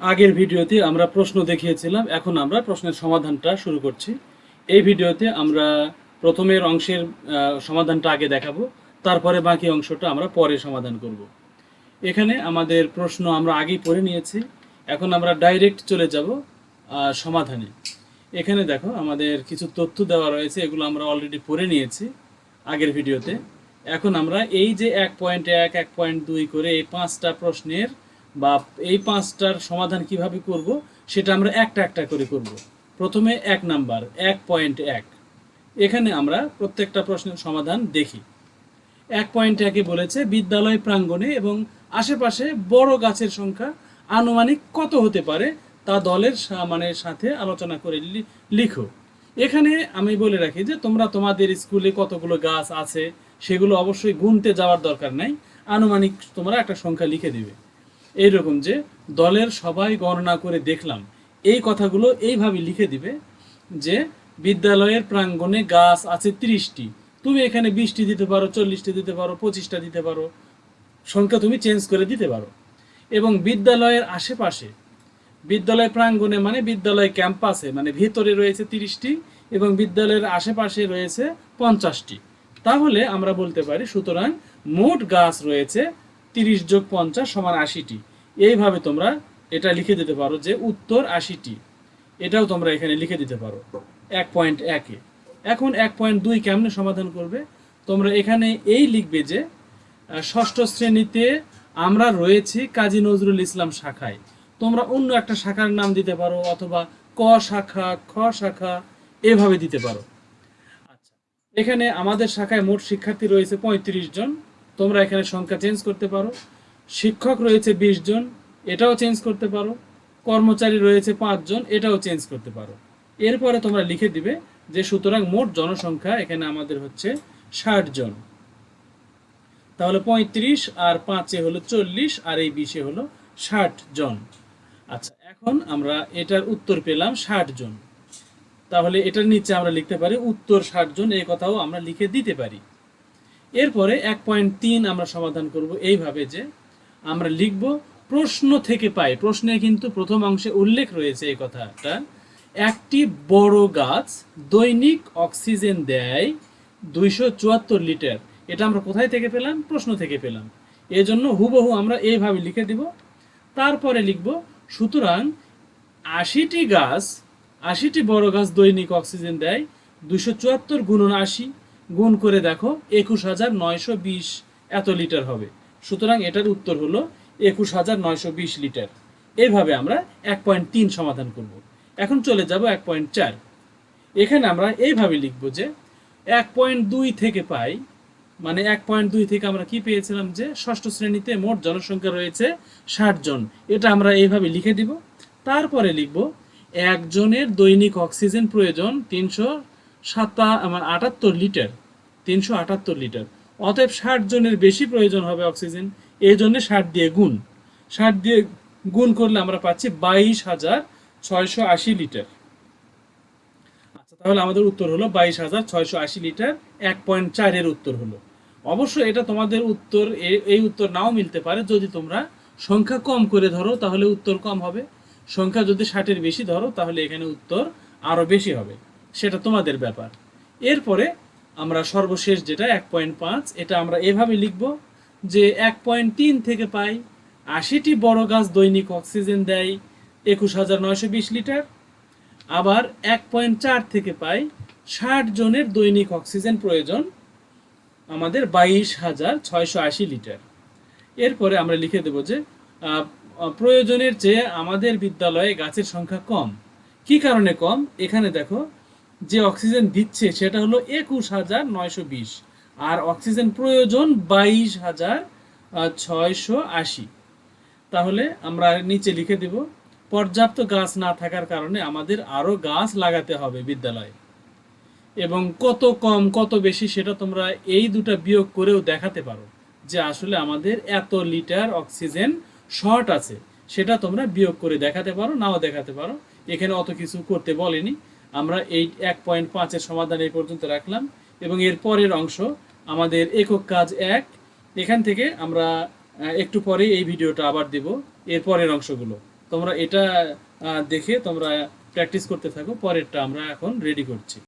আগের ভিডিওতে আমরা প্রশ্ন দেখিয়েছিলাম, এখন আমরা প্রশ্নের সমাধানটা শুরু করছি। এই ভিডিওতে আমরা প্রথমের অংশের সমাধানটা আগে দেখাবো, তারপরে বাকি অংশটা আমরা পরে সমাধান করব। এখানে আমাদের প্রশ্ন আমরা আগেই পড়ে নিয়েছি, এখন আমরা ডাইরেক্ট চলে যাব সমাধানে। এখানে দেখো আমাদের কিছু তথ্য দেওয়া রয়েছে, এগুলো আমরা অলরেডি পড়ে নিয়েছি আগের ভিডিওতে। এখন আমরা এই যে এক পয়েন্ট এক এক পয়েন্ট দুই করে এই পাঁচটা প্রশ্নের বা এই পাঁচটার সমাধান কীভাবে করব, সেটা আমরা একটা একটা করে করব। প্রথমে এক নাম্বার, এক পয়েন্ট এক। এখানে আমরা প্রত্যেকটা প্রশ্নের সমাধান দেখি। এক পয়েন্ট একে বলেছে, বিদ্যালয় প্রাঙ্গণে এবং আশেপাশে বড় গাছের সংখ্যা আনুমানিক কত হতে পারে, তা দলের মানে সাথে আলোচনা করে লিখো। এখানে আমি বলে রাখি যে, তোমরা তোমাদের স্কুলে কতগুলো গাছ আছে, সেগুলো অবশ্যই গুনতে যাওয়ার দরকার নাই। আনুমানিক তোমরা একটা সংখ্যা লিখে দিবে। এইরকম যে দলের সবাই গণনা করে দেখলাম, এই কথাগুলো এইভাবে লিখে দিবে যে বিদ্যালয়ের প্রাঙ্গণে গাছ আছে ত্রিশটি। তুমি এখানে বিশটি দিতে পারো, চল্লিশটি দিতে পারো, পঁচিশটা দিতে পারো, সংখ্যা তুমি চেঞ্জ করে দিতে পারো। এবং বিদ্যালয়ের আশেপাশে, বিদ্যালয় প্রাঙ্গণে মানে বিদ্যালয় ক্যাম্পাসে মানে ভিতরে রয়েছে তিরিশটি এবং বিদ্যালয়ের আশেপাশে রয়েছে পঞ্চাশটি। তাহলে আমরা বলতে পারি সুতরাং মোট গাছ রয়েছে তিরিশ যোগ পঞ্চাশ সমান আশিটি। এইভাবে তোমরা এটা লিখে দিতে পারো যে উত্তর আশিটি। এটাও তোমরা এখানে লিখে দিতে পারো এক পয়েন্ট একে। এখন এক পয়েন্ট দুই কেমনে সমাধান করবে? তোমরা এখানে এই লিখবে যে ষষ্ঠ শ্রেণীতে আমরা রয়েছি কাজী নজরুল ইসলাম শাখায়। তোমরা অন্য একটা শাখার নাম দিতে পারো অথবা ক শাখা, খ শাখা, এভাবে দিতে পারো। আচ্ছা এখানে আমাদের শাখায় মোট শিক্ষার্থী রয়েছে পঁয়ত্রিশ জন। তোমরা এখানে সংখ্যা চেঞ্জ করতে পারো। শিক্ষক রয়েছে বিশ জন, এটাও চেঞ্জ করতে পারো। কর্মচারী রয়েছে পাঁচজন এটাও চেঞ্জ করতে পারো। এরপরে তোমরা লিখে দিবে যে সুতরাং মোট জনসংখ্যা এখানে আমাদের হচ্ছে ষাট জন। তাহলে পঁয়ত্রিশ আর পাঁচে হলো চল্লিশ, আর এই বিশে হলো ষাট জন। আচ্ছা এখন আমরা এটার উত্তর পেলাম ষাট জন। তাহলে এটার নিচে আমরা লিখতে পারি উত্তর ষাট জন, এই কথাও আমরা লিখে দিতে পারি। এরপরে এক পয়েন্ট তিন আমরা সমাধান করব এইভাবে যে আমরা লিখব প্রশ্ন থেকে পাই। প্রশ্নে কিন্তু প্রথম অংশে উল্লেখ রয়েছে এই কথাটা। একটি বড় গাছ দৈনিক অক্সিজেন দেয় দুইশো চুয়াত্তর লিটার। এটা আমরা কোথায় থেকে পেলাম? প্রশ্ন থেকে পেলাম। এজন্য হুবহু আমরা এইভাবে লিখে দিব। তারপরে লিখব, সুতরাং আশিটি গাছ, আশিটি বড় গাছ দৈনিক অক্সিজেন দেয় দুশো চুয়াত্তর গুণন আশি। গুণ করে দেখো, একুশ হাজার নয়শো বিশ এত লিটার হবে। সুতরাং এটার উত্তর হলো একুশ হাজার নয়শো বিশ লিটার। এইভাবে আমরা এক পয়েন্ট তিন সমাধান করব। এখন চলে যাব এক পয়েন্ট চার। এখানে আমরা এইভাবে লিখব যে এক পয়েন্ট দুই থেকে পাই মানে এক পয়েন্ট দুই থেকে আমরা কি পেয়েছিলাম যে ষষ্ঠ শ্রেণীতে মোট জনসংখ্যা রয়েছে ষাট জন। এটা আমরা এইভাবে লিখে দিব। তারপরে লিখব, একজনের দৈনিক অক্সিজেন প্রয়োজন তিনশো সাতা আমার আটাত্তর লিটার, তিনশো আটাত্তর লিটার। অতএব ষাট জনের বেশি প্রয়োজন হবে অক্সিজেন, এই জন্য ষাট দিয়ে গুণ। ষাট দিয়ে গুণ করলে আমরা পাচ্ছি বাইশ হাজার ছয়শো আশি লিটার। আচ্ছা তাহলে আমাদের উত্তর হলো বাইশ হাজার ছয়শো আশি লিটার, এক পয়েন্ট চারের উত্তর হলো। অবশ্য এটা তোমাদের উত্তর এই উত্তর নাও মিলতে পারে, যদি তোমরা সংখ্যা কম করে ধরো, তাহলে উত্তর কম হবে। সংখ্যা যদি ষাটের বেশি ধরো, তাহলে এখানে উত্তর আরও বেশি হবে। সেটা তোমাদের ব্যাপার। এরপরে আমরা সর্বশেষ যেটা, এক পয়েন্ট পাঁচ, এটা আমরা এভাবে লিখব যে এক পয়েন্ট তিন থেকে পাই আশিটি বড় গাছ দৈনিক অক্সিজেন দেয় একুশ হাজার নয়শো বিশ লিটার। আবার এক পয়েন্ট চার থেকে পাই ষাট জনের দৈনিক অক্সিজেন প্রয়োজন আমাদের বাইশ হাজার ছয়শো আশি লিটার। এরপরে আমরা লিখে দেব যে প্রয়োজনের চেয়ে আমাদের বিদ্যালয়ে গাছের সংখ্যা কম। কি কারণে কম? এখানে দেখো যে অক্সিজেন দিচ্ছে সেটা হলো একুশ হাজার নয়শো বিশ, আর অক্সিজেন প্রয়োজন বাইশ হাজার ছয়শো আশি। তাহলে আমরা নিচে লিখে দেব, পর্যাপ্ত গাছ না থাকার কারণে আমাদের আরও গাছ লাগাতে হবে বিদ্যালয়ে। এবং কত কম, কত বেশি সেটা তোমরা এই দুটা বিয়োগ করেও দেখাতে পারো যে আসলে আমাদের এত লিটার অক্সিজেন শর্ট আছে। সেটা তোমরা বিয়োগ করে দেখাতে পারো, নাও দেখাতে পারো। এখানে অত কিছু করতে বলেনি। আমরা এই এক পয়েন্ট পাঁচের সমাধান এই পর্যন্ত রাখলাম এবং এর পরের অংশ, আমাদের একক কাজ এক। এখান থেকে আমরা একটু পরেই এই ভিডিওটা আবার দেব, এর পরের অংশগুলো। তোমরা এটা দেখে তোমরা প্র্যাকটিস করতে থাকো, পরেরটা আমরা এখন রেডি করছি।